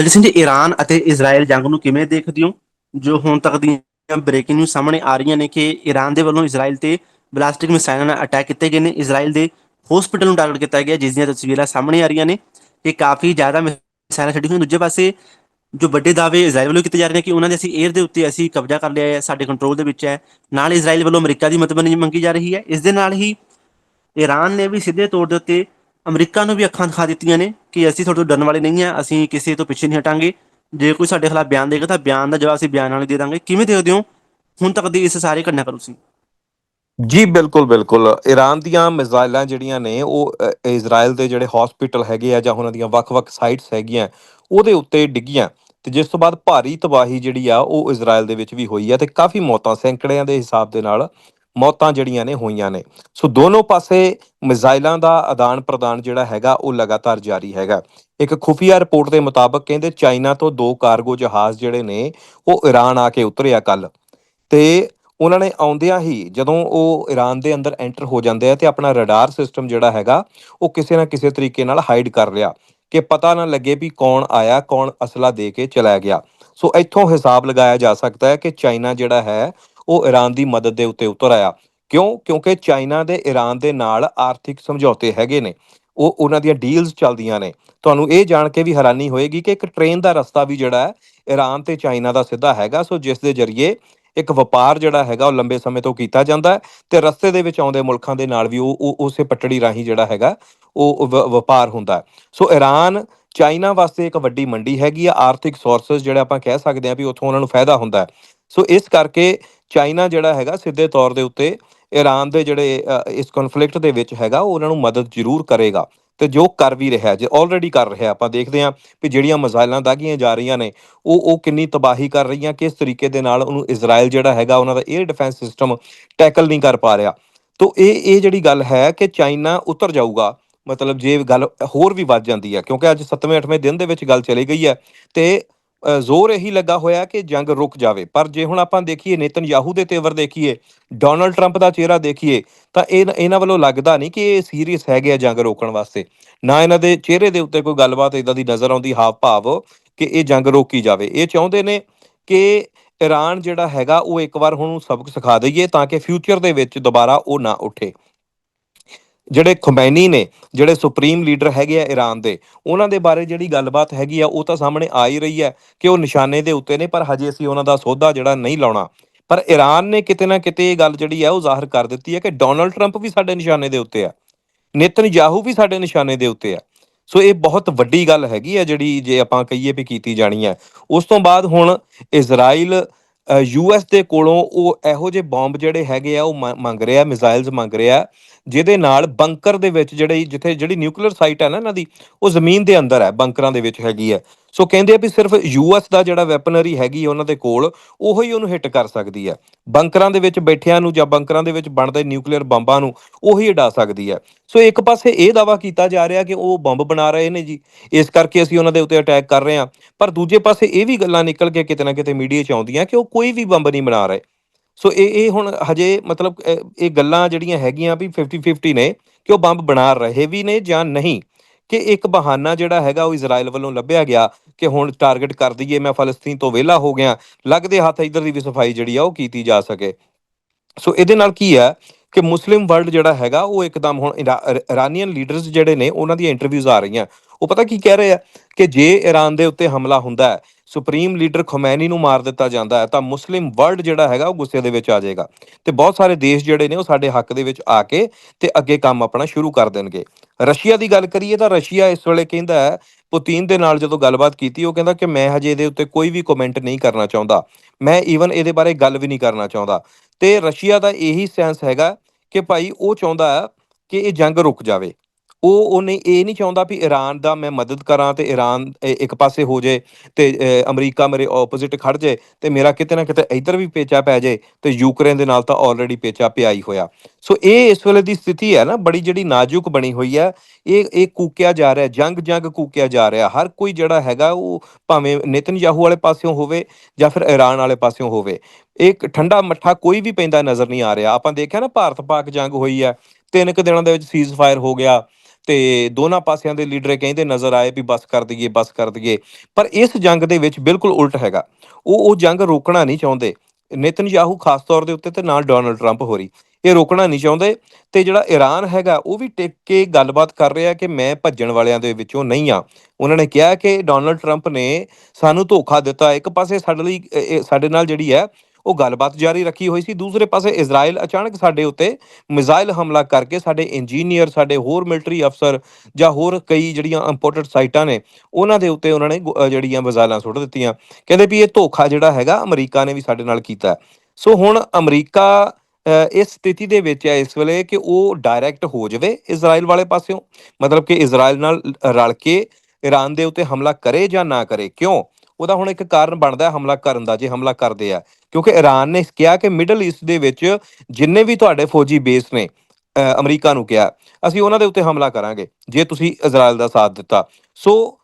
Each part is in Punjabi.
ਦਲਜੀਤ ਸਿੰਘ ਜੀ ਈਰਾਨ ਅਤੇ ਇਜ਼ਰਾਈਲ ਜੰਗ ਨੂੰ ਕਿਵੇਂ ਦੇਖਦੇ ਹੋ? ਜੋ ਹੁਣ ਤੱਕ ਦੀਆਂ ਬ੍ਰੇਕਿੰਗ ਨਿਊਜ਼ ਸਾਹਮਣੇ ਆ ਰਹੀਆਂ ਨੇ ਕਿ ਈਰਾਨ ਦੇ ਵੱਲੋਂ ਇਜ਼ਰਾਈਲ ਤੇ ਬਲਾਸਟਿਕ ਮਿਸਾਈਲਾਂ ਨਾਲ ਅਟੈਕ ਕੀਤੇ ਗਏ ਨੇ। ਇਜ਼ਰਾਈਲ ਦੇ ਹਸਪੀਟਲ ਨੂੰ ਟਾਰਗੇਟ ਕੀਤਾ ਗਿਆ, ਜਿਸ ਦੀਆਂ ਤਸਵੀਰਾਂ ਸਾਹਮਣੇ ਆ ਰਹੀਆਂ ਨੇ ਕਿ ਕਾਫੀ ਜ਼ਿਆਦਾ ਮਿਸਾਈਲਾਂ ਛੱਡੀ ਹੋਈਆਂ ਦੂਜੇ ਪਾਸੇ ਜੋ ਵੱਡੇ ਦਾਅਵੇ ਇਜ਼ਰਾਈਲ ਵੱਲੋਂ ਕੀਤੇ ਜਾ ਰਹੇ ਨੇ ਕਿ ਉਹਨਾਂ ਦੇ ਅਸੀਂ 에ਅਰ ਦੇ ਉੱਤੇ ਅਸੀਂ ਕਬਜ਼ਾ ਕਰ ਲਿਆ ਹੈ, ਸਾਡੇ ਕੰਟਰੋਲ ਦੇ ਵਿੱਚ ਹੈ। ਨਾਲ ਇਜ਼ਰਾਈਲ ਵੱਲੋਂ ਅਮਰੀਕਾ ਦੀ ਮਦਦ ਮੰਗੀ ਜਾ ਰਹੀ ਹੈ। ਇਸ ਦੇ ਨਾਲ ਹੀ ਈਰਾਨ ਨੇ ਵੀ ਸਿੱਧੇ ਤੌਰ ਦੇ ਉੱਤੇ ਅਮਰੀਕਾ ਨੂੰ ਵੀ ਅੱਖਾਂ ਦਿਖਾ ਦਿੱਤੀਆਂ ਨੇ ਕਿ ਅਸੀਂ ਤੁਹਾਡੇ ਤੋਂ ਡਰਨ ਵਾਲੇ ਨਹੀਂ ਆ ਅਸੀਂ ਕਿਸੇ ਤੋਂ ਪਿੱਛੇ ਨਹੀਂ ਹਟਾਂਗੇ। ਜੇ ਕੋਈ ਸਾਡੇ ਖਿਲਾਫ ਬਿਆਨ ਦੇਗਾ ਤਾਂ ਬਿਆਨ ਦਾ ਜਵਾਬ ਅਸੀਂ ਬਿਆਨ ਨਾਲ ਦੇ ਦਾਂਗੇ। ਕਿਵੇਂ ਦੇਖਦੇ ਹੋ ਹੁਣ ਤੱਕ ਦੀ ਇਸ ਸਾਰੇ ਘਟਨਾ ਕਰੋ ਤੁਸੀਂ। ਜੀ ਬਿਲਕੁਲ ਬਿਲਕੁਲ। ਈਰਾਨ ਦੀਆਂ ਮਿਜ਼ਾਈਲਾਂ ਜਿਹੜੀਆਂ ਨੇ ਉਹ ਅ, ਇਜ਼ਰਾਈਲ ਦੇ ਜਿਹੜੇ ਹਸਪੀਟਲ ਹੈਗੇ ਆ ਜਾਂ ਉਹਨਾਂ ਦੀਆਂ ਵੱਖ-ਵੱਖ ਸਾਈਟਸ ਹੈਗੀਆਂ ਉਹਦੇ ਉੱਤੇ ਡਿੱਗੀਆਂ। ਤੇ ਜਿਸ ਤੋਂ ਬਾਅਦ ਭਾਰੀ ਤਬਾਹੀ ਜਿਹੜੀ ਆ ਉਹ ਇਜ਼ਰਾਈਲ ਦੇ ਵਿੱਚ ਵੀ ਹੋਈ ਆ ਤੇ ਕਾਫੀ ਮੌਤਾਂ ਸੈਂਕੜਿਆਂ ਦੇ ਹਿਸਾਬ ਦੇ ਨਾਲ ਮੌਤਾਂ ਜਿਹੜੀਆਂ ਨੇ ਹੋਈਆਂ ਨੇ। ਸੋ ਦੋਨੋਂ ਪਾਸੇ ਮਿਜ਼ਾਈਲਾਂ ਦਾ ਆਦਾਨ ਪ੍ਰਦਾਨ ਜਿਹੜਾ ਹੈਗਾ, ਉਹ ਲਗਾਤਾਰ ਜਾਰੀ ਹੈਗਾ। ਇੱਕ ਖੁਫੀਆ ਰਿਪੋਰਟ ਦੇ ਮੁਤਾਬਕ ਕਹਿੰਦੇ ਚਾਈਨਾ ਤੋਂ ਦੋ ਕਾਰਗੋ ਜਹਾਜ਼ ਜਿਹੜੇ ਨੇ, ਉਹ ਈਰਾਨ ਆ ਕੇ ਉਤਰਿਆ ਕੱਲ ਤੇ ਉਹਨਾਂ ਨੇ ਆਉਂਦਿਆਂ ਹੀ ਜਦੋਂ ਉਹ ਈਰਾਨ ਦੇ ਅੰਦਰ ਐਂਟਰ ਹੋ ਜਾਂਦੇ ਆ ਤੇ ਆਪਣਾ ਰਡਾਰ ਸਿਸਟਮ ਜਿਹੜਾ ਹੈਗਾ, ਉਹ ਕਿਸੇ ਨਾ ਕਿਸੇ ਤਰੀਕੇ ਨਾਲ ਹਾਈਡ ਕਰ ਲਿਆ ਕਿ ਪਤਾ ਨਾ ਲੱਗੇ ਵੀ ਕੌਣ ਆਇਆ, ਕੌਣ ਅਸਲਾ ਦੇ ਕੇ ਚਲਾ ਗਿਆ। ਸੋ ਇੱਥੋਂ ਹਿਸਾਬ ਲਗਾਇਆ ਜਾ ਸਕਦਾ ਹੈ ਕਿ ਚਾਈਨਾ ਜਿਹੜਾ ਹੈ ਉਹ ਈਰਾਨ ਦੀ ਮਦਦ ਦੇ ਉੱਤੇ ਉਤਰ ਆਇਆ। ਕਿਉਂ? ਕਿਉਂਕਿ ਚਾਈਨਾ ਦੇ ਈਰਾਨ ਦੇ ਨਾਲ ਆਰਥਿਕ ਸਮਝੌਤੇ ਹੈਗੇ ਨੇ। ਉਹ ਉਹਨਾਂ ਦੀਆਂ ਡੀਲਸ ਚੱਲਦੀਆਂ ਨੇ। ਤੁਹਾਨੂੰ ਇਹ ਜਾਣ ਕੇ ਵੀ ਹੈਰਾਨੀ ਹੋਏਗੀ ਕਿ ਇੱਕ ਟ੍ਰੇਨ ਦਾ ਰਸਤਾ ਵੀ ਜਿਹੜਾ ਹੈ ਈਰਾਨ ਤੇ ਚਾਈਨਾ ਦਾ ਸਿੱਧਾ ਹੈਗਾ। ਸੋ ਜਿਸ ਦੇ ਜ਼ਰੀਏ ਇੱਕ ਵਪਾਰ ਜਿਹੜਾ ਹੈਗਾ, ਉਹ ਲੰਬੇ ਸਮੇਂ ਤੋਂ ਕੀਤਾ ਜਾਂਦਾ ਹੈ ਤੇ ਰਸਤੇ ਦੇ ਵਿੱਚ ਆਉਂਦੇ ਮੁਲਕਾਂ ਦੇ ਨਾਲ ਵੀ ਉਹ, ਉਹ- ਉਸੇ ਪਟੜੀ ਰਾਹੀਂ ਜਿਹੜਾ ਹੈਗਾ, ਉਹ ਵ- ਵਪਾਰ ਹੁੰਦਾ ਹੈ। ਸੋ ਈਰਾਨ ਚਾਈਨਾ ਵਾਸਤੇ ਇੱਕ ਵੱਡੀ ਮੰਡੀ ਹੈਗੀ ਆ। ਆਰਥਿਕ ਸੋਰਸਸ ਜਿਹੜੇ ਆਪਾਂ ਕਹਿ ਸਕਦੇ ਹਾਂ ਵੀ ਉੱਥੋਂ ਉਹਨਾਂ ਨੂੰ ਫਾਇਦਾ ਹੁੰਦਾ ਹੈ। ਸੋ ਇਸ ਕਰਕੇ ਚਾਈਨਾ ਜਿਹੜਾ ਹੈਗਾ ਸਿੱਧੇ ਤੌਰ ਦੇ ਉੱਤੇ ਈਰਾਨ ਦੇ ਜਿਹੜੇ ਇਸ ਕਨਫਲਿਕਟ ਦੇ ਵਿੱਚ ਹੈਗਾ, ਉਹ ਉਹਨਾਂ ਨੂੰ ਮਦਦ ਜ਼ਰੂਰ ਕਰੇਗਾ। ਤੇ ਜੋ ਕਰ ਵੀ ਰਿਹਾ, ਜੇ ਆਲਰੇਡੀ ਕਰ ਰਿਹਾ, ਆਪਾਂ ਦੇਖਦੇ ਹਾਂ ਵੀ ਜਿਹੜੀਆਂ ਮਜ਼ਾਇਲਾਂ ਦਾਗੀਆਂ ਜਾ ਰਹੀਆਂ ਨੇ, ਉਹ ਉਹ ਕਿੰਨੀ ਤਬਾਹੀ ਕਰ ਰਹੀਆਂ, ਕਿਸ ਤਰੀਕੇ ਦੇ ਨਾਲ ਉਹਨੂੰ ਇਜ਼ਰਾਈਲ ਜਿਹੜਾ ਹੈਗਾ, ਉਹਨਾਂ ਦਾ 에ਅਰ ਡਿਫੈਂਸ ਸਿਸਟਮ ਟੈਕਲ ਨਹੀਂ ਕਰ ਪਾ ਰਿਹਾ। ਤੋ ਇਹ ਇਹ ਜਿਹੜੀ ਗੱਲ ਹੈ ਕਿ ਚਾਈਨਾ ਉਤਰ ਜਾਊਗਾ, ਮਤਲਬ ਜੇ ਗੱਲ ਹੋਰ ਵੀ ਵੱਧ ਜਾਂਦੀ ਹੈ, ਕਿਉਂਕਿ ਅੱਜ 7ਵੇਂ 8ਵੇਂ ਦਿਨ ਦੇ ਵਿੱਚ ਗੱਲ ਚਲੀ ਗਈ ਹੈ, ਤੇ ਜ਼ੋਰ ਇਹੀ ਲੱਗਾ ਹੋਇਆ ਕਿ ਜੰਗ ਰੁਕ ਜਾਵੇ। ਪਰ ਜੇ ਹੁਣ ਆਪਾਂ ਦੇਖੀਏ, ਨੇਤਨਯਾਹੂ ਦੇ ਤੇਵਰ ਦੇਖੀਏ, ਡੋਨਲਡ ਟਰੰਪ ਦਾ ਚਿਹਰਾ ਦੇਖੀਏ, ਤਾਂ ਇਹ ਇਹਨਾਂ ਵੱਲੋਂ ਲੱਗਦਾ ਨਹੀਂ ਕਿ ਇਹ ਸੀਰੀਅਸ ਹੈਗੇ ਆ ਜੰਗ ਰੋਕਣ ਵਾਸਤੇ। ਨਾ ਇਹਨਾਂ ਦੇ ਚਿਹਰੇ ਦੇ ਉੱਤੇ ਕੋਈ ਗੱਲਬਾਤ ਇਦਾਂ ਦੀ ਨਜ਼ਰ ਆਉਂਦੀ ਹਾਵ ਭਾਵ ਕਿ ਇਹ ਜੰਗ ਰੋਕੀ ਜਾਵੇ। ਇਹ ਚਾਹੁੰਦੇ ਨੇ ਕਿ ਈਰਾਨ ਜਿਹੜਾ ਹੈਗਾ, ਉਹ ਇੱਕ ਵਾਰ ਹੁਣ ਸਬਕ ਸਿਖਾ ਦਈਏ, ਤਾਂ ਕਿ ਫਿਊਚਰ ਦੇ ਵਿੱਚ ਦੁਬਾਰਾ ਉਹ ਨਾ ਉੱਠੇ। ਜਿਹੜੇ ਖੁਮੈਨੀ ਨੇ, ਜਿਹੜੇ ਸੁਪਰੀਮ ਲੀਡਰ ਹੈਗੇ ਆ ਈਰਾਨ ਦੇ, ਉਹਨਾਂ ਦੇ ਬਾਰੇ ਜਿਹੜੀ ਗੱਲਬਾਤ ਹੈਗੀ ਆ, ਉਹ ਤਾਂ ਸਾਹਮਣੇ ਆ ਹੀ ਰਹੀ ਹੈ ਕਿ ਉਹ ਨਿਸ਼ਾਨੇ ਦੇ ਉੱਤੇ ਨੇ, ਪਰ ਹਜੇ ਅਸੀਂ ਉਹਨਾਂ ਦਾ ਸੌਦਾ ਜਿਹੜਾ ਨਹੀਂ ਲਾਉਣਾ। ਪਰ ਈਰਾਨ ਨੇ ਕਿਤੇ ਨਾ ਕਿਤੇ ਇਹ ਗੱਲ ਜਿਹੜੀ ਆ, ਉਹ ਜ਼ਾਹਰ ਕਰ ਦਿੱਤੀ ਹੈ ਕਿ ਡੋਨਲਡ ਟਰੰਪ ਵੀ ਸਾਡੇ ਨਿਸ਼ਾਨੇ ਦੇ ਉੱਤੇ ਆ, ਨਿਤਨਯਾਹੂ ਵੀ ਸਾਡੇ ਨਿਸ਼ਾਨੇ ਦੇ ਉੱਤੇ ਆ। ਸੋ ਇਹ ਬਹੁਤ ਵੱਡੀ ਗੱਲ ਹੈਗੀ ਆ ਜਿਹੜੀ ਜੇ ਆਪਾਂ ਕਹੀਏ ਵੀ ਕੀਤੀ ਜਾਣੀ ਹੈ ਉਸ ਤੋਂ ਬਾਅਦ ਹੁਣ ਇਜ਼ਰਾਈਲ ਯੂਐਸ ਦੇ ਕੋਲੋਂ ਉਹ ਇਹੋ ਜਿਹੇ ਬੰਬ ਜਿਹੜੇ ਹੈਗੇ ਆ, ਉਹ ਮ- ਮੰਗ ਰਿਹਾ ਮਿਜ਼ਾਈਲਸ ਮੰਗ ਰਿਹਾ, ਜਿਹਦੇ ਨਾਲ ਬੰਕਰ ਦੇ ਵਿੱਚ ਜਿਹੜੇ, ਜਿੱਥੇ ਜਿਹੜੀ ਨਿਊਕਲੀਅਰ ਸਾਈਟ ਹੈ ਨਾ ਇਹਨਾਂ ਦੀ, ਉਹ ਜ਼ਮੀਨ ਦੇ ਅੰਦਰ ਹੈ ਬੰਕਰਾਂ ਦੇ ਵਿੱਚ ਹੈਗੀ ਹੈ। ਸੋ ਕਹਿੰਦੇ ਆ ਵੀ ਸਿਰਫ ਯੂਐਸ ਦਾ ਜਿਹੜਾ ਵੈਪਨਰੀ ਹੈਗੀ ਉਹਨਾਂ ਦੇ ਕੋਲ, ਉਹੋ ਹੀ ਉਹਨੂੰ ਹਿੱਟ ਕਰ ਸਕਦੀ ਹੈ ਬੰਕਰਾਂ ਦੇ ਵਿੱਚ ਬੈਠਿਆਂ ਨੂੰ ਜਾਂ ਬੰਕਰਾਂ ਦੇ ਵਿੱਚ ਬਣਦੇ ਨਿਊਕਲੀਅਰ ਬੰਬਾਂ ਨੂੰ ਉਹੀ ਉਡਾ ਸਕਦੀ ਹੈ ਸੋ ਇੱਕ ਪਾਸੇ ਇਹ ਦਾਵਾ ਕੀਤਾ ਜਾ ਰਿਹਾ ਕਿ ਉਹ ਬੰਬ ਬਣਾ ਰਹੇ ਨੇ ਜੀ, ਇਸ ਕਰਕੇ ਅਸੀਂ ਉਹਨਾਂ ਦੇ ਉੱਤੇ ਅਟੈਕ ਕਰ ਰਹੇ ਹਾਂ। ਪਰ ਦੂਜੇ ਪਾਸੇ ਇਹ ਵੀ ਗੱਲਾਂ ਨਿਕਲ ਕੇ ਕਿਤੇ ਨਾ ਕਿਤੇ ਮੀਡੀਆ 'ਚ ਆਉਂਦੀਆਂ ਕਿ ਉਹ ਕੋਈ ਵੀ ਬੰਬ ਨਹੀਂ ਬਣਾ ਰਹੇ। ਸੋ ਇਹ ਇਹ ਹੁਣ ਹਜੇ ਮਤਲਬ, ਇਹ ਗੱਲਾਂ ਜਿਹੜੀਆਂ ਹੈਗੀਆਂ ਵੀ 50 50 ਨੇ ਕਿ ਉਹ ਬੰਬ ਬਣਾ ਰਹੇ ਵੀ ਨੇ ਜਾਂ ਨਹੀਂ। ਕਿ ਇੱਕ ਬਹਾਨਾ ਜਿਹੜਾ ਹੈਗਾ ਉਹ ਇਜ਼ਰਾਈਲ ਵੱਲੋਂ ਲੱਭਿਆ ਗਿਆ ਕਿ ਹੁਣ ਟਾਰਗੇਟ ਕਰ ਦਈਏ, ਮੈਂ ਫਲਸਤੀਨ ਤੋਂ ਵਿਹਲਾ ਹੋ ਗਿਆ, ਲੱਗਦੇ ਹੱਥ ਇਧਰ ਦੀ ਵੀ ਸਫ਼ਾਈ ਜਿਹੜੀ ਆ ਉਹ ਕੀਤੀ ਜਾ ਸਕੇ। ਸੋ ਇਹਦੇ ਨਾਲ ਕੀ ਹੈ ਕਿ ਮੁਸਲਿਮ ਵਰਲਡ ਜਿਹੜਾ ਹੈਗਾ ਉਹ ਇੱਕਦਮ ਹੁਣ ਇਰਾਨੀਅਨ ਲੀਡਰਸ ਜਿਹੜੇ ਨੇ ਉਹਨਾਂ ਦੀਆਂ ਇੰਟਰਵਿਊਜ਼ ਆ ਰਹੀਆਂ। ਉਹ ਪਤਾ ਕੀ ਕਹਿ ਰਹੇ ਆ ਕਿ ਜੇ ਈਰਾਨ ਦੇ ਉੱਤੇ ਹਮਲਾ ਹੁੰਦਾ ਹੈ, ਸੁਪਰੀਮ ਲੀਡਰ ਖੁਮੈਨੀ ਨੂੰ ਮਾਰ ਦਿੱਤਾ ਜਾਂਦਾ ਹੈ, ਤਾਂ ਮੁਸਲਿਮ ਵਰਲਡ ਜਿਹੜਾ ਹੈਗਾ ਉਹ ਗੁੱਸੇ ਦੇ ਵਿੱਚ ਆ ਜਾਏਗਾ। ਤੇ ਬਹੁਤ ਸਾਰੇ ਦੇਸ਼ ਜਿਹੜੇ ਨੇ ਉਹ ਸਾਡੇ ਹੱਕ ਦੇ ਵਿੱਚ ਆ ਕੇ ਤੇ ਅੱਗੇ ਕੰਮ ਆਪਣਾ ਸ਼ੁਰੂ ਕਰ ਦੇਣਗੇ। ਰਸ਼ੀਆ ਦੀ ਗੱਲ ਕਰੀਏ ਤਾਂ ਰਸ਼ੀਆ ਇਸ ਵੇਲੇ ਕਹਿੰਦਾ ਹੈ, ਪੁਤਿਨ ਦੇ ਨਾਲ ਜਦੋਂ ਗੱਲਬਾਤ ਕੀਤੀ, ਉਹ ਕਹਿੰਦਾ ਕਿ ਮੈਂ ਹਜੇ ਇਹਦੇ ਉੱਤੇ ਕੋਈ ਵੀ ਕਮੈਂਟ ਨਹੀਂ ਕਰਨਾ ਚਾਹੁੰਦਾ। ਮੈਂ ਈਵਨ ਇਹਦੇ ਬਾਰੇ ਗੱਲ ਵੀ ਨਹੀਂ ਕਰਨਾ ਚਾਹੁੰਦਾ। ਤੇ ਰਸ਼ੀਆ ਦਾ ਇਹੀ ਸੈਂਸ ਹੈਗਾ ਕਿ ਭਾਈ ਉਹ ਚਾਹੁੰਦਾ ਹੈ ਕਿ ਇਹ ਜੰਗ ਰੁਕ ਜਾਵੇ। ਉਹ ਉਹਨੇ ਇਹ ਨਹੀਂ ਚਾਹੁੰਦਾ ਵੀ ਈਰਾਨ ਦਾ ਮੈਂ ਮਦਦ ਕਰਾਂ ਤੇ ਈਰਾਨ ਇੱਕ ਪਾਸੇ ਹੋ ਜੇ ਤੇ ਅਮਰੀਕਾ ਮੇਰੇ ਆਪੋਜ਼ਿਟ ਖੜ ਜੇ ਤੇ ਮੇਰਾ ਕਿਤੇ ਨਾ ਕਿਤੇ ਇੱਧਰ ਵੀ ਪੇਚਾ ਪੈ ਜੇ ਤੇ ਯੂਕਰੇਨ ਦੇ ਨਾਲ ਤਾਂ ਆਲਰੇਡੀ ਪੇਚਾ ਪਿਆ ਹੀ ਹੋਇਆ। ਸੋ ਇਹ ਇਸ ਵੇਲੇ ਦੀ ਸਥਿਤੀ ਹੈ ਨਾ, ਬੜੀ ਜਿਹੜੀ ਨਾਜ਼ੁਕ ਬਣੀ ਹੋਈ ਹੈ। ਇਹ ਇਹ ਕੂਕਿਆ ਜਾ ਰਿਹਾ, ਜੰਗ ਜੰਗ ਕੂਕਿਆ ਜਾ ਰਿਹਾ। ਹਰ ਕੋਈ ਜਿਹੜਾ ਹੈਗਾ ਉਹ ਭਾਵੇਂ ਨੇਤਨਯਾਹੂ ਵਾਲੇ ਪਾਸਿਓਂ ਹੋਵੇ ਜਾਂ ਫਿਰ ਈਰਾਨ ਵਾਲੇ ਪਾਸਿਓਂ ਹੋਵੇ। ਇੱਕ ਠੰਡਾ ਮੱਠਾ ਕੋਈ ਵੀ ਪੈਂਦਾ ਨਜ਼ਰ ਨਹੀਂ ਆ ਰਿਹਾ। ਆਪਾਂ ਦੇਖਿਆ ਨਾ ਭਾਰਤ ਪਾਕ ਜੰਗ ਹੋਈ ਹੈ। ਤਿੰਨ ਕੁ ਦਿਨਾਂ ਦੇ ਵਿੱਚ ਸੀਜ਼ ਫਾਇਰ ਹੋ ਗਿਆ। ਤੇ ਦੋਨਾਂ ਪਾਸਿਆਂ ਦੇ ਲੀਡਰ ਕਹਿੰਦੇ ਨਜ਼ਰ ਆਏ ਵੀ ਬਸ ਕਰ ਦਈਏ, ਬਸ ਕਰ ਦਈਏ। ਪਰ ਇਸ ਜੰਗ ਦੇ ਵਿੱਚ ਬਿਲਕੁਲ ਉਲਟ ਹੈਗਾ। ਉਹ ਉਹ ਜੰਗ ਰੋਕਣਾ ਨਹੀਂ ਚਾਹੁੰਦੇ। ਨੇਤਨਯਾਹੂ ਖਾਸ ਤੌਰ ਦੇ ਉੱਤੇ ਤੇ ਨਾਲ ਡੋਨਲਡ ਟਰੰਪ ਹੋਰੀ। ਇਹ ਰੋਕਣਾ ਨਹੀਂ ਚਾਹੁੰਦੇ ਤੇ ਜਿਹੜਾ ਈਰਾਨ ਹੈਗਾ, ਉਹ ਵੀ ਟਿਕ ਕੇ ਗੱਲਬਾਤ ਕਰ ਰਿਹਾ ਕਿ ਮੈਂ ਭੱਜਣ ਵਾਲਿਆਂ ਦੇ ਵਿੱਚੋਂ ਨਹੀਂ ਆ। ਉਹਨਾਂ ਨੇ ਕਿਹਾ ਕਿ ਡੋਨਲਡ ਟਰੰਪ ਨੇ ਸਾਨੂੰ ਧੋਖਾ ਦਿੱਤਾ। ਇੱਕ ਪਾਸੇ ਸਾਡੇ ਲਈ ਇਹ, ਸਾਡੇ ਨਾਲ ਜਿਹੜੀ ਹੈ ਉਹ ਗੱਲਬਾਤ ਜਾਰੀ ਰੱਖੀ ਹੋਈ ਸੀ। ਦੂਸਰੇ ਪਾਸੇ ਇਜ਼ਰਾਈਲ ਅਚਾਨਕ ਸਾਡੇ ਉੱਤੇ ਮਿਜ਼ਾਈਲ ਹਮਲਾ ਕਰਕੇ ਸਾਡੇ ਇੰਜੀਨੀਅਰ, ਸਾਡੇ ਹੋਰ ਮਿਲਟਰੀ ਅਫਸਰ ਜਾਂ ਹੋਰ ਕਈ ਜਿਹੜੀਆਂ ਇੰਪੋਰਟੈਂਟ ਸਾਈਟਾਂ ਨੇ, ਉਹਨਾਂ ਦੇ ਉੱਤੇ ਉਹਨਾਂ ਨੇ ਜਿਹੜੀਆਂ ਮਿਜ਼ਾਈਲਾਂ ਸੁੱਟ ਦਿੱਤੀਆਂ। ਕਹਿੰਦੇ ਵੀ ਇਹ ਧੋਖਾ ਜਿਹੜਾ ਹੈਗਾ ਅਮਰੀਕਾ ਨੇ ਵੀ ਸਾਡੇ ਨਾਲ ਕੀਤਾ। ਸੋ ਹੁਣ ਅਮਰੀਕਾ ਇਸ ਸਥਿਤੀ ਦੇ ਵਿੱਚ ਹੈ ਇਸ ਵੇਲੇ ਕਿ ਉਹ ਡਾਇਰੈਕਟ ਹੋ ਜਾਵੇ ਇਜ਼ਰਾਈਲ ਵਾਲੇ ਪਾਸਿਓਂ। ਮਤਲਬ ਕਿ ਇਜ਼ਰਾਈਲ ਨਾਲ ਰਲ ਕੇ ਈਰਾਨ ਦੇ ਉੱਤੇ ਹਮਲਾ ਕਰੇ ਜਾਂ ਨਾ ਕਰੇ। ਕਿਉਂ? ਉਹਦਾ ਹੁਣ ਇੱਕ ਕਾਰਨ ਬਣਦਾ ਹਮਲਾ ਕਰਨ ਦਾ, ਜੇ ਹਮਲਾ ਕਰਦੇ ਆ। ਕਿਉਂਕਿ ਈਰਾਨ ਨੇ ਕਿਹਾ ਕਿ ਮਿਡਲ ਈਸਟ ਦੇ ਵਿੱਚ ਜਿੰਨੇ ਵੀ ਤੁਹਾਡੇ ਫੌਜੀ ਬੇਸ ਨੇ ਅਮਰੀਕਾ ਨੂੰ ਕਿਹਾ, ਅਸੀਂ ਉਹਨਾਂ ਦੇ ਉੱਤੇ ਹਮਲਾ ਕਰਾਂਗੇ, ਜੇ ਤੁਸੀਂ ਇਜ਼ਰਾਈਲ ਦਾ ਸਾਥ ਦਿੱਤਾ। ਸੋ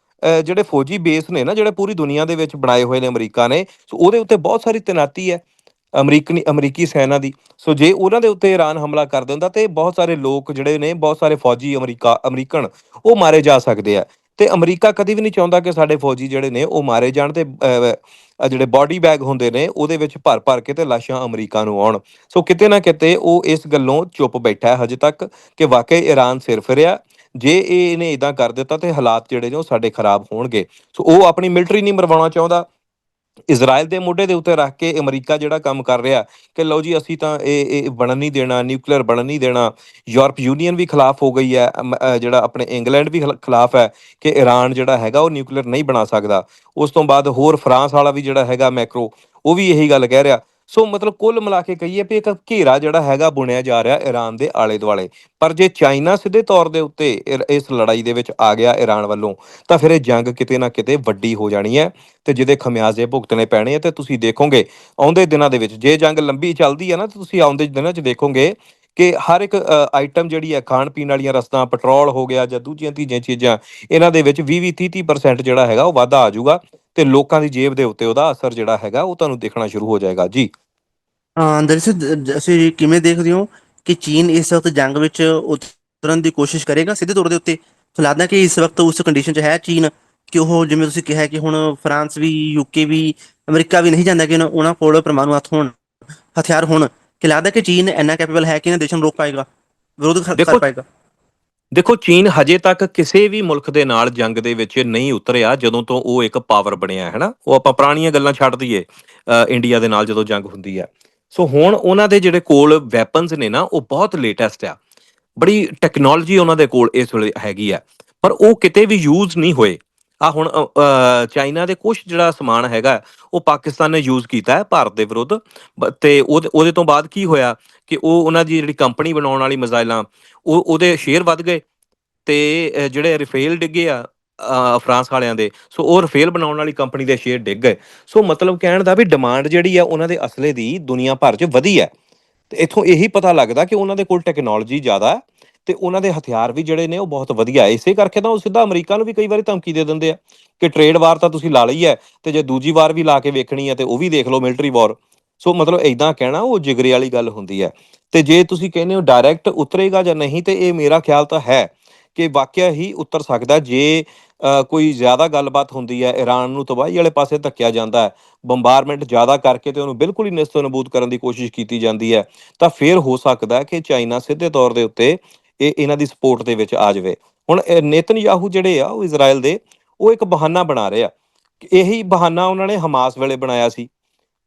ਜਿਹੜੇ ਫੌਜੀ ਬੇਸ ਨੇ ਨਾ, ਜਿਹੜੇ ਪੂਰੀ ਦੁਨੀਆ ਦੇ ਵਿੱਚ ਬਣਾਏ ਹੋਏ ਨੇ ਅਮਰੀਕਾ ਨੇ, ਸੋ ਉਹਦੇ ਉੱਤੇ ਬਹੁਤ ਸਾਰੀ ਤੈਨਾਤੀ ਹੈ, ਅਮਰੀਕਨੀ, ਅਮਰੀਕੀ ਸੈਨਾ ਦੀ। ਸੋ ਜੇ ਉਹਨਾਂ ਦੇ ਉੱਤੇ ਈਰਾਨ ਹਮਲਾ ਕਰ ਦਿੰਦਾ, ਤੇ ਬਹੁਤ ਸਾਰੇ ਲੋਕ ਜਿਹੜੇ ਨੇ, ਬਹੁਤ ਸਾਰੇ ਫੌਜੀ ਅਮਰੀਕਾ, ਅਮਰੀਕਨ, ਉਹ ਮਾਰੇ ਜਾ ਸਕਦੇ ਆ। ਤੇ ਅਮਰੀਕਾ ਕਦੀ ਵੀ ਨਹੀਂ ਚਾਹੁੰਦਾ ਕਿ ਸਾਡੇ ਫੌਜੀ ਜਿਹੜੇ ਨੇ ਉਹ ਮਾਰੇ ਜਾਣ ਤੇ ਜਿਹੜੇ ਬਾਡੀ ਬੈਗ ਹੁੰਦੇ ਨੇ ਉਹਦੇ ਵਿੱਚ ਭਰ ਭਰ ਕੇ ਤੇ ਲਾਸ਼ਾਂ ਅਮਰੀਕਾ ਨੂੰ ਆਉਣ। ਸੋ ਕਿਤੇ ਨਾ ਕਿਤੇ ਉਹ ਇਸ ਗੱਲੋਂ ਚੁੱਪ ਬੈਠਾ ਹੈ ਹਜੇ ਤੱਕ ਕਿ ਵਾਕਈ ਈਰਾਨ ਸਿਰ ਫਿਰਿਆ। ਜੇ ਇਹ ਇਹਨੇ ਇਦਾਂ ਕਰ ਦਿੱਤਾ ਤੇ ਹਾਲਾਤ ਜਿਹੜੇ ਨੇ ਉਹ ਸਾਡੇ ਖਰਾਬ ਹੋਣਗੇ। ਸੋ ਉਹ ਆਪਣੀ ਮਿਲਟਰੀ ਨਹੀਂ ਮਰਵਾਉਣਾ ਚਾਹੁੰਦਾ। ਇਜ਼ਰਾਈਲ ਦੇ ਮੋਢੇ ਦੇ ਉੱਤੇ ਰੱਖ ਕੇ ਅਮਰੀਕਾ ਜਿਹੜਾ ਕੰਮ ਕਰ ਰਿਹਾ, ਕਿ ਲਓ ਜੀ ਅਸੀਂ ਤਾਂ ਇਹ ਇਹ ਬਣਨ ਨਹੀਂ ਦੇਣਾ, ਨਿਊਕਲੀਅਰ ਬਣਨ ਨਹੀਂ ਦੇਣਾ, ਯੂਰਪ ਯੂਨੀਅਨ ਵੀ ਖਿਲਾਫ ਹੋ ਗਈ ਹੈ ਜਿਹੜਾ ਆਪਣੇ ਇੰਗਲੈਂਡ ਵੀ ਖਿਲਾ- ਖਿਲਾਫ ਹੈ ਕਿ ਈਰਾਨ ਜਿਹੜਾ ਹੈਗਾ ਉਹ ਨਿਊਕਲੀਅਰ ਨਹੀਂ ਬਣਾ ਸਕਦਾ। ਉਸ ਤੋਂ ਬਾਅਦ ਹੋਰ ਫਰਾਂਸ ਵਾਲਾ ਵੀ ਜਿਹੜਾ ਹੈਗਾ ਮੈਕਰੋ, ਉਹ ਵੀ ਇਹੀ ਗੱਲ ਕਹਿ ਰਿਹਾ। ਸੋ ਮਤਲਬ ਕੁੱਲ ਮਿਲਾ ਕੇ ਕਹੀਏ ਵੀ ਇੱਕ ਘੇਰਾ ਜਿਹੜਾ ਹੈਗਾ ਬੁਣਿਆ ਜਾ ਰਿਹਾ ਈਰਾਨ ਦੇ ਆਲੇ ਦੁਆਲੇ। ਪਰ ਜੇ ਚਾਈਨਾ ਸਿੱਧੇ ਤੌਰ ਦੇ ਉੱਤੇ ਇਸ ਲੜਾਈ ਦੇ ਵਿੱਚ ਆ ਗਿਆ ਈਰਾਨ ਵੱਲੋਂ, ਤਾਂ ਫਿਰ ਇਹ ਜੰਗ ਕਿਤੇ ਨਾ ਕਿਤੇ ਵੱਡੀ ਹੋ ਜਾਣੀ ਹੈ ਤੇ ਜਿਹਦੇ ਖਮਿਆਜ਼ੇ ਭੁਗਤਣੇ ਪੈਣੇ ਆ ਤੇ ਤੁਸੀਂ ਦੇਖੋਗੇ ਆਉਂਦੇ ਦਿਨਾਂ ਦੇ ਵਿੱਚ, ਜੇ ਜੰਗ ਲੰਬੀ ਚੱਲਦੀ ਹੈ ਨਾ ਤਾਂ ਤੁਸੀਂ ਆਉਂਦੇ ਦਿਨਾਂ 'ਚ ਦੇਖੋਗੇ ਕਿ ਹਰ ਇੱਕ ਆਈਟਮ ਜਿਹੜੀ ਹੈ ਖਾਣ ਪੀਣ ਵਾਲੀਆਂ ਰਸਤਾਂ ਪੈਟਰੋਲ ਹੋ ਗਿਆ ਜਾਂ ਦੂਜੀਆਂ ਤੀਜੀਆਂ ਚੀਜ਼ਾਂ, ਇਹਨਾਂ ਦੇ ਵਿੱਚ 20 20 30 30% ਜਿਹੜਾ ਹੈਗਾ ਉਹ ਵਾਧਾ ਆ ਜਾਊਗਾ। ਤੇ ਲੋਕਾਂ ਦੀ ਜੇਬ ਦੇ ਉੱਤੇ ਉਹਦਾ ਅਸਰ ਜਿਹੜਾ ਹੈਗਾ ਉਹ ਤੁਹਾਨੂੰ ਦਿਖਣਾ ਸ਼ੁਰੂ ਹੋ ਜਾਏਗਾ। ਜੀ। ਅਹ ਦਰਅਸਲ ਅਸੀਂ ਕਿਵੇਂ ਦੇਖਦੇ ਹੋ ਕਿ ਚੀਨ ਇਸ ਵਕਤ ਜੰਗ ਵਿੱਚ ਉਤਰਨ ਦੀ ਕੋਸ਼ਿਸ਼ ਕਰੇਗਾ ਸਿੱਧੇ ਤੌਰ ਦੇ ਉੱਤੇ? ਫਿਲਹਾਲ ਕਿ ਇਸ ਵਕਤ ਉਸ ਕੰਡੀਸ਼ਨ 'ਚ ਹੈ ਚੀਨ ਕਿ ਉਹ ਜਿਵੇਂ ਤੁਸੀਂ ਕਿਹਾ ਕਿ ਹੁਣ ਫਰਾਂਸ ਵੀ ਯੂਕੇ ਵੀ ਅਮਰੀਕਾ ਵੀ ਨਹੀਂ ਜਾਂਦਾ ਕਿ ਉਹਨਾਂ- ਕੋਲ ਪਰਮਾਣੂ ਹੱਥ ਹੋਣ ਹਥਿਆਰ ਹੋਣ। ਕਿ ਲੱਗਦਾ ਕਿ ਚੀਨ ਇੰਨਾ ਕੈਪੇਬਲ ਹੈ ਕਿ ਇਹਨਾਂ ਦੇਸ਼ਾਂ ਨੂੰ ਰੋਕ ਪਾਏਗਾ? ਵਿਰੋਧ ਕਰ- ਪਾਏਗਾ? ਦੇਖੋ, ਚੀਨ ਹਜੇ ਤੱਕ ਕਿਸੇ ਵੀ ਮੁਲਕ ਦੇ ਨਾਲ ਜੰਗ ਦੇ ਵਿੱਚ ਨਹੀਂ ਉਤਰਿਆ ਜਦੋਂ ਤੋਂ ਉਹ ਇੱਕ ਪਾਵਰ ਬਣਿਆ ਹੈ ਨਾ। ਉਹ ਆਪਾਂ ਪੁਰਾਣੀਆਂ ਗੱਲਾਂ ਛੱਡ ਦਈਏ ਇੰਡੀਆ ਦੇ ਨਾਲ ਜਦੋਂ ਜੰਗ ਹੁੰਦੀ ਹੈ। ਸੋ ਹੁਣ ਉਹਨਾਂ ਦੇ ਜਿਹੜੇ ਕੋਲ ਵੈਪਨਸ ਨੇ ਨਾ, ਉਹ ਬਹੁਤ ਲੇਟੈਸਟ ਆ। ਬੜੀ ਟੈਕਨੋਲੋਜੀ ਉਹਨਾਂ ਦੇ ਕੋਲ ਇਸ ਵੇਲੇ ਹੈਗੀ ਆ। ਪਰ ਉਹ ਕਿਤੇ ਵੀ ਯੂਜ਼ ਨਹੀਂ ਹੋਏ। ਆ ਹੁਣ ਚਾਈਨਾ ਦੇ ਕੁਝ ਜਿਹੜਾ ਸਮਾਨ ਹੈਗਾ, ਉਹ ਪਾਕਿਸਤਾਨ ਨੇ ਯੂਜ਼ ਕੀਤਾ ਹੈ, ਭਾਰਤ ਦੇ ਵਿਰੁੱਧ। ਤੇ ਉਹਦੇ ਤੋਂ ਬਾਅਦ ਕੀ ਹੋਇਆ? ਕਿ ਉਹ ਉਹਨਾਂ ਦੀ ਜਿਹੜੀ ਕੰਪਨੀ ਬਣਾਉਣ ਵਾਲੀ ਮਿਜ਼ਾਈਲਾਂ, ਉਹ ਉਹਦੇ ਸ਼ੇਅਰ ਵੱਧ ਗਏ ਤੇ ਜਿਹੜੇ ਰਿਫੇਲ ਡਿੱਗੇ ਆ ਫਰਾਂਸ ਵਾਲਿਆਂ ਦੇ, ਸੋ ਉਹ ਰਫੇਲ ਬਣਾਉਣ ਵਾਲੀ ਕੰਪਨੀ ਦੇ ਸ਼ੇਅਰ ਡਿੱਗ ਗਏ। ਸੋ ਮਤਲਬ ਕਹਿਣ ਦਾ ਵੀ ਡਿਮਾਂਡ ਜਿਹੜੀ ਆ ਉਹਨਾਂ ਦੇ ਅਸਲੇ ਦੀ ਦੁਨੀਆ ਭਰ 'ਚ ਵਧੀ ਹੈ। ਤੇ ਇਥੋਂ ਇਹੀ ਪਤਾ ਲੱਗਦਾ ਕਿ ਉਹਨਾਂ ਦੇ ਕੋਲ ਟੈਕਨੋਲੋਜੀ ਜ਼ਿਆਦਾ ਹੈ ਤੇ ਉਹਨਾਂ ਦੇ ਹਥਿਆਰ ਵੀ ਜਿਹੜੇ ਨੇ ਉਹ ਬਹੁਤ ਵਧੀਆ ਇਸੇ ਕਰਕੇ ਤਾਂ ਉਹ ਸਿੱਧਾ ਅਮਰੀਕਾ ਨੂੰ ਵੀ ਕਈ ਵਾਰੀ ਧਮਕੀ ਦੇ ਦਿੰਦੇ ਆ ਕਿ ਟ੍ਰੇਡ ਵਾਰ ਤਾਂ ਤੁਸੀਂ ਲਾ ਲਈ ਹੈ ਤੇ ਜੇ ਦੂਜੀ ਵਾਰ ਵੀ ਲਾ ਕੇ ਵੇਖਣੀ ਹੈ ਤੇ ਉਹ ਵੀ ਦੇਖ ਲਓ ਮਿਲਟਰੀ ਵਾਰ ਸੋ ਮਤਲਬ ਇਦਾਂ ਕਹਿਣਾ ਉਹ ਜਿਗਰੇ ਵਾਲੀ ਗੱਲ ਹੁੰਦੀ ਹੈ। ਤੇ ਜੇ ਤੁਸੀਂ ਕਹਿੰਦੇ ਹੋ ਡਾਇਰੈਕਟ ਉਤਰੇਗਾ ਜਾਂ ਨਹੀਂ, ਤੇ ਇਹ ਮੇਰਾ ਖਿਆਲ ਤਾਂ ਹੈ ਕਿ ਵਾਕਿਆ ਹੀ ਉਤਰ ਸਕਦਾ ਜੇ ਕੋਈ ਜ਼ਿਆਦਾ ਗੱਲਬਾਤ ਹੁੰਦੀ ਹੈ ਈਰਾਨ ਨੂੰ ਤਬਾਹੀ ਵਾਲੇ ਪਾਸੇ ਧੱਕਿਆ ਜਾਂਦਾ ਹੈ ਬੰਬਾਰਮੈਂਟ ਜ਼ਿਆਦਾ ਕਰਕੇ ਤੇ ਉਹਨੂੰ ਬਿਲਕੁਲ ਹੀ ਨਿਸਤਨਬੂਦ ਕਰਨ ਦੀ ਕੋਸ਼ਿਸ਼ ਕੀਤੀ ਜਾਂਦੀ ਹੈ, ਤਾਂ ਫਿਰ ਹੋ ਸਕਦਾ ਕਿ ਚਾਈਨਾ ਸਿੱਧੇ ਤੌਰ ਦੇ ਉੱਤੇ ਇਹ ਇਹਨਾਂ ਦੀ ਸਪੋਰਟ ਦੇ ਵਿੱਚ ਆ ਜਾਵੇ। ਹੁਣ ਇਹ ਨੇਤਨਯਾਹੂ ਜਿਹੜੇ ਆ ਉਹ ਇਜ਼ਰਾਈਲ ਦੇ, ਉਹ ਇੱਕ ਬਹਾਨਾ ਬਣਾ ਰਹੇ ਆ। ਇਹੀ ਬਹਾਨਾ ਉਹਨਾਂ ਨੇ ਹਮਾਸ ਵੇਲੇ ਬਣਾਇਆ ਸੀ।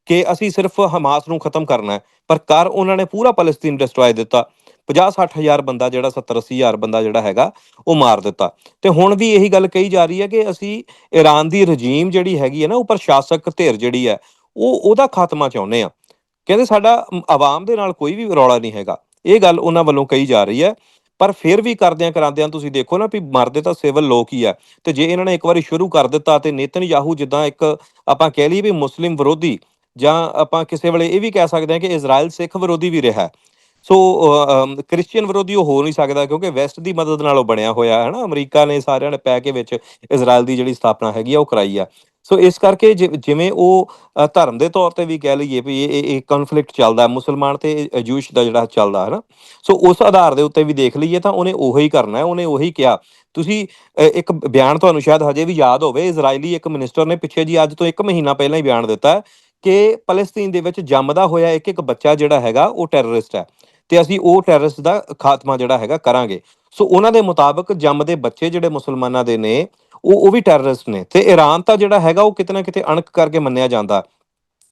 ਕਿ ਅਸੀਂ ਸਿਰਫ ਹਮਾਸ ਨੂੰ ਖਤਮ ਕਰਨਾ ਹੈ। ਪਰ ਕਰ ਉਹਨਾਂ ਨੇ ਪੂਰਾ ਫਲਸਤੀਨ ਡਿਸਟਰੋਏ ਦਿੱਤਾ। 50 60 ਹਜ਼ਾਰ ਬੰਦਾ ਜਿਹੜਾ 70 80 ਹਜ਼ਾਰ ਬੰਦਾ ਜਿਹੜਾ ਹੈਗਾ, ਉਹ ਮਾਰ ਦਿੱਤਾ। ਤੇ ਹੁਣ ਵੀ ਇਹੀ ਗੱਲ ਕਹੀ ਜਾ ਰਹੀ ਹੈ ਕਿ ਅਸੀਂ ਈਰਾਨ ਦੀ ਰਜੀਮ ਜਿਹੜੀ ਹੈਗੀ ਹੈ ਨਾ ਉਹ ਪ੍ਰਸ਼ਾਸਕ ਧਿਰ ਜਿਹੜੀ ਹੈ, ਉਹ ਉਹਦਾ ਖਾਤਮਾ ਚਾਹੁੰਦੇ ਆ ਕਹਿੰਦੇ ਸਾਡਾ ਆਵਾਮ ਦੇ ਨਾਲ ਕੋਈ ਵੀ ਰੌਲਾ ਨਹੀਂ ਹੈਗਾ। ਇਹ ਗੱਲ ਉਹਨਾਂ ਵੱਲੋਂ ਕਹੀ ਜਾ ਰਹੀ ਹੈ। ਪਰ ਫਿਰ ਵੀ ਕਰਦਿਆਂ ਕਰਾਂਦਿਆਂ ਤੁਸੀਂ ਦੇਖੋ ਨਾ ਵੀ ਮਰਦੇ ਤਾਂ ਸਿਵਲ ਲੋਕ ਹੀ ਆ ਤੇ ਜੇ ਇਹਨਾਂ ਨੇ ਇੱਕ ਵਾਰੀ ਸ਼ੁਰੂ ਕਰ ਦਿੱਤਾ ਤੇ ਨੇਤਨਯਾਹੂ ਜਿੱਦਾਂ ਇੱਕ ਆਪਾਂ ਕਹਿ ਲਈਏ ਵੀ ਮੁਸਲਿਮ ਵਿਰੋਧੀ ਜਾਂ ਆਪਾਂ ਕਿਸੇ ਵੇਲੇ ਇਹ ਵੀ ਕਹਿ ਸਕਦੇ ਹਾਂ ਕਿ ਇਜ਼ਰਾਈਲ ਸਿੱਖ ਵਿਰੋਧੀ ਵੀ ਰਿਹਾ ਸੋ ਅ, ਕ੍ਰਿਸਚੀਅਨ ਵਿਰੋਧੀ ਉਹ ਹੋ ਨਹੀਂ ਸਕਦਾ ਕਿਉਂਕਿ ਵੈਸਟ ਦੀ ਮਦਦ ਨਾਲ ਉਹ ਬਣਿਆ ਹੋਇਆ ਹੈ ਨਾ। ਅਮਰੀਕਾ ਨੇ ਸਾਰਿਆਂ ਨੇ ਪੈ ਕੇ ਵਿੱਚ ਇਜ਼ਰਾਈਲ ਦੀ ਜਿਹੜੀ ਸਥਾਪਨਾ ਹੈਗੀ ਆ ਉਹ ਕਰਾਈ ਆ। ਸੋ ਇਸ ਕਰਕੇ ਜਿਵੇਂ ਉਹ ਧਰਮ ਦੇ ਤੌਰ ਤੇ ਵੀ ਕਹਿ ਲਈਏ ਵੀ ਇਹ ਇਹ ਕਨਫਲਿਕਟ ਚੱਲਦਾ ਮੁਸਲਮਾਨ ਤੇ ਜੂਸ਼ ਦਾ ਜਿਹੜਾ ਚੱਲਦਾ ਹੈ ਨਾ। ਸੋ ਉਸ ਆਧਾਰ ਦੇ ਉੱਤੇ ਵੀ ਦੇਖ ਲਈਏ ਤਾਂ ਉਹਨੇ ਉਹੀ ਕਰਨਾ ਹੈ ਉਹਨੇ ਉਹੀ ਕਿਹਾ। ਤੁਸੀਂ ਅ, ਇੱਕ ਬਿਆਨ ਤੁਹਾਨੂੰ ਸ਼ਾਇਦ ਹਜੇ ਵੀ ਯਾਦ ਹੋਵੇ ਇਜ਼ਰਾਈਲੀ ਇੱਕ ਮਿਨਿਸਟਰ ਨੇ ਪਿੱਛੇ ਜੀ ਅੱਜ ਤੋਂ ਇੱਕ ਮਹੀਨਾ ਪਹਿਲਾਂ ਹੀ ਬਿਆਨ ਦਿੱਤਾ ਹੈ ਕਿ ਫਲਸਤੀਨ ਦੇ ਵਿੱਚ ਜੰਮਦਾ ਹੋਇਆ ਇੱਕ ਇੱਕ ਬੱਚਾ ਜਿਹੜਾ ਹੈਗਾ, ਉਹ ਟੈਰਰਿਸਟ ਹੈ ਤੇ ਅਸੀਂ ਉਹ ਟੈਰਰਿਸਟ ਦਾ ਖਾਤਮਾ ਜਿਹੜਾ ਹੈਗਾ ਕਰਾਂਗੇ। ਸੋ ਉਹਨਾਂ ਦੇ ਮੁਤਾਬਕ ਜੰਮਦੇ ਬੱਚੇ ਜਿਹੜੇ ਮੁਸਲਮਾਨਾਂ ਦੇ ਨੇ, ਉਹ ਉਹ ਵੀ ਟੈਰਰਿਸਟ ਨੇ ਤੇ ਈਰਾਨ ਤਾਂ ਜਿਹੜਾ ਹੈਗਾ ਉਹ ਕਿਤੇ ਨਾ ਕਿਤੇ ਅਣਖ ਕਰਕੇ ਮੰਨਿਆ ਜਾਂਦਾ,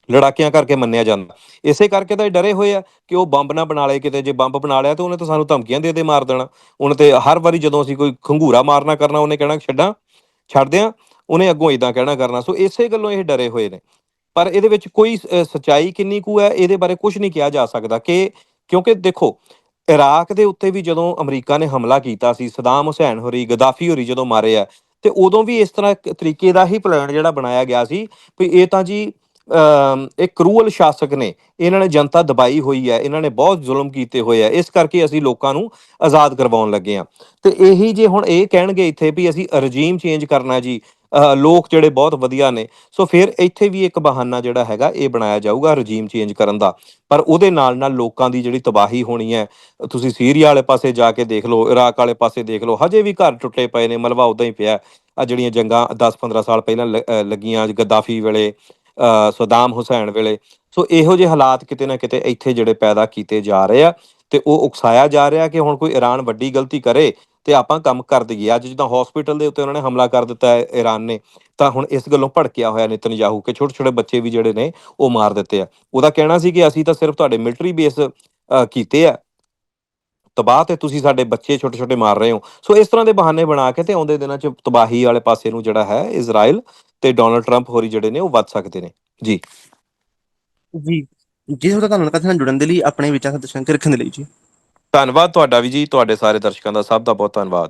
ਲੜਾਕਿਆਂ ਕਰਕੇ ਮੰਨਿਆ ਜਾਂਦਾ। ਇਸੇ ਕਰਕੇ ਤਾਂ ਇਹ ਡਰੇ ਹੋਏ ਆ ਕਿ ਉਹ ਬੰਬ ਨਾ ਬਣਾ ਲਏ ਕਿਤੇ, ਜੇ ਬੰਬ ਬਣਾ ਲਿਆ ਤਾਂ ਉਹਨੇ ਤਾਂ ਸਾਨੂੰ ਧਮਕੀਆਂ ਦੇ ਦੇ ਮਾਰ ਦੇਣਾ। ਉਹਨੇ ਤੇ ਹਰ ਵਾਰੀ ਜਦੋਂ ਅਸੀਂ ਕੋਈ ਖੰਗੂਰਾ ਮਾਰਨਾ ਕਰਨਾ, ਉਹਨੇ ਕਹਿਣਾ ਛੱਡਾਂ, ਛੱਡ ਦਿਆਂ, ਉਹਨੇ ਅੱਗੋਂ ਇਦਾਂ ਕਹਿਣਾ ਕਰਨਾ। ਸੋ ਇਸੇ ਗੱਲੋਂ ਇਹ ਡਰੇ ਹੋਏ ਨੇ। ਪਰ ਇਹਦੇ ਵਿੱਚ ਕੋਈ ਅ, ਸੱਚਾਈ ਕਿੰਨੀ ਕੁ ਹੈ ਇਹਦੇ ਬਾਰੇ ਕੁਝ ਨਹੀਂ ਕਿਹਾ ਜਾ ਸਕਦਾ ਕਿ ਕਿਉਂਕਿ ਦੇਖੋ ਇਰਾਕ ਦੇ ਉੱਤੇ ਵੀ ਜਦੋਂ ਅਮਰੀਕਾ ਨੇ ਹਮਲਾ ਕੀਤਾ ਸੀ ਸਦਾਮ ਹੁਸੈਨ ਹੋਰੀ ਗਦਾਫੀ ਹੋਰੀ ਜਦੋਂ ਮਾਰੇ ਆ ਤੇ ਉਦੋਂ ਵੀ ਇਸ ਤਰ੍ਹਾਂ ਤਰੀਕੇ ਦਾ ਹੀ ਪਲਾਨ ਜਿਹੜਾ ਬਣਾਇਆ ਗਿਆ ਸੀ ਵੀ ਇਹ ਤਾਂ ਜੀ ਅਮ, ਇਹ ਕਰੂਅਲ ਸ਼ਾਸਕ ਨੇ ਇਹਨਾਂ ਨੇ ਜਨਤਾ ਦਬਾਈ ਹੋਈ ਹੈ ਇਹਨਾਂ ਨੇ ਬਹੁਤ ਜ਼ੁਲਮ ਕੀਤੇ ਹੋਏ ਆ ਇਸ ਕਰਕੇ ਅਸੀਂ ਲੋਕਾਂ ਨੂੰ ਆਜ਼ਾਦ ਕਰਵਾਉਣ ਲੱਗੇ ਆ। ਤੇ ਇਹੀ ਜੇ ਹੁਣ ਇਹ ਕਹਿਣਗੇ ਇੱਥੇ ਵੀ ਅਸੀਂ ਰਜੀਮ ਚੇਂਜ ਕਰਨਾ ਜੀ ਲੋਕ ਜਿਹੜੇ ਬਹੁਤ ਵਧੀਆ ਨੇ। ਸੋ ਫਿਰ ਇੱਥੇ ਵੀ ਇੱਕ ਬਹਾਨਾ ਜਿਹੜਾ ਹੈਗਾ, ਇਹ ਬਣਾਇਆ ਜਾਊਗਾ ਰਜੀਮ ਚੇਂਜ ਕਰਨ ਦਾ। ਪਰ ਉਹਦੇ ਨਾਲ ਨਾਲ ਲੋਕਾਂ ਦੀ ਜਿਹੜੀ ਤਬਾਹੀ ਹੋਣੀ ਹੈ, ਤੁਸੀਂ ਸੀਰੀਆ ਵਾਲੇ ਪਾਸੇ ਜਾ ਕੇ ਦੇਖ ਲਓ, ਇਰਾਕ ਵਾਲੇ ਪਾਸੇ ਦੇਖ ਲਓ, ਹਜੇ ਵੀ ਘਰ ਟੁੱਟੇ ਪਏ ਨੇ ਮਲਵਾ ਉਦਾਂ ਹੀ ਪਿਆ। ਆ ਜਿਹੜੀਆਂ ਜੰਗਾਂ 10-15 ਸਾਲ ਪਹਿਲਾਂ ਲੱਗੀਆਂ ਗੱਦਾਫੀ ਵੇਲੇ, ਅਹ ਸਦਾਮ ਹੁਸੈਨ ਵੇਲੇ। ਸੋ ਇਹੋ ਜਿਹੇ ਹਾਲਾਤ ਕਿਤੇ ਨਾ ਕਿਤੇ ਇੱਥੇ ਜਿਹੜੇ ਪੈਦਾ ਕੀਤੇ ਜਾ ਰਹੇ ਆ, ਤੇ ਉਹ ਉਕਸਾਇਆ ਜਾ ਰਿਹਾ ਕਿ ਹੁਣ ਕੋਈ ਈਰਾਨ ਵੱਡੀ ਗਲਤੀ ਕਰੇ ਤੇ ਆਪਾਂ ਕੰਮ ਕਰ ਦਈਏ। ਅੱਜ ਜਿੱਦਾਂ ਹਸਪੀਟਲ ਦੇ ਉੱਤੇ ਉਹਨਾਂ ਨੇ ਹਮਲਾ ਕਰ ਦਿੱਤਾ ਹੈ ਈਰਾਨ ਨੇ, ਤਾਂ ਹੁਣ ਇਸ ਗੱਲੋਂ ਭੜਕਿਆ ਹੋਇਆ ਨਿਤਨਯਾਹੂ ਕਿ ਛੋਟੇ ਛੋਟੇ ਬੱਚੇ ਵੀ ਜਿਹੜੇ ਨੇ ਉਹ ਮਾਰ ਦਿੱਤੇ ਆ। ਉਹਦਾ ਕਹਿਣਾ ਸੀ ਕਿ ਅਸੀਂ ਤਾਂ ਸਿਰਫ ਤੁਹਾਡੇ ਮਿਲਟਰੀ ਬੇਸ ਕੀਤੇ ਆ। ਤਬਾਹ ਤੇ ਤੁਸੀਂ ਸਾਡੇ ਬੱਚੇ ਛੋਟੇ ਛੋਟੇ ਮਾਰ ਰਹੇ ਹੋ। ਸੋ ਇਸ ਤਰ੍ਹਾਂ ਦੇ ਬਹਾਨੇ ਬਣਾ ਕੇ ਤੇ ਆਉਂਦੇ ਦਿਨਾਂ 'ਚ ਤਬਾਹੀ ਵਾਲੇ ਪਾਸੇ ਨੂੰ ਜਿਹੜਾ ਹੈ ਇਜ਼ਰਾਈਲ ਤੇ ਡੋਨਲਡ ਟਰੰਪ ਹੋਰੀ ਜਿਹੜੇ ਨੇ ਉਹ ਵੱਧ ਸਕਦੇ ਨੇ। ਜੀ। ਜੀ। ਜੀ ਤੁਹਾਡਾ ਧੰਨਵਾਦ ਕਰਦੇ ਹਾਂ ਜੁੜਨ ਦੇ ਲਈ ਆਪਣੇ ਵਿਚਾਰ ਸਦਸ਼ੰਕ ਰੱਖਣ ਦੇ ਲਈ ਜੀ। ਧੰਨਵਾਦ ਤੁਹਾਡਾ ਵੀ ਜੀ ਤੁਹਾਡੇ ਸਾਰੇ ਦਰਸ਼ਕਾਂ ਦਾ ਸਭ ਦਾ ਬਹੁਤ ਧੰਨਵਾਦ।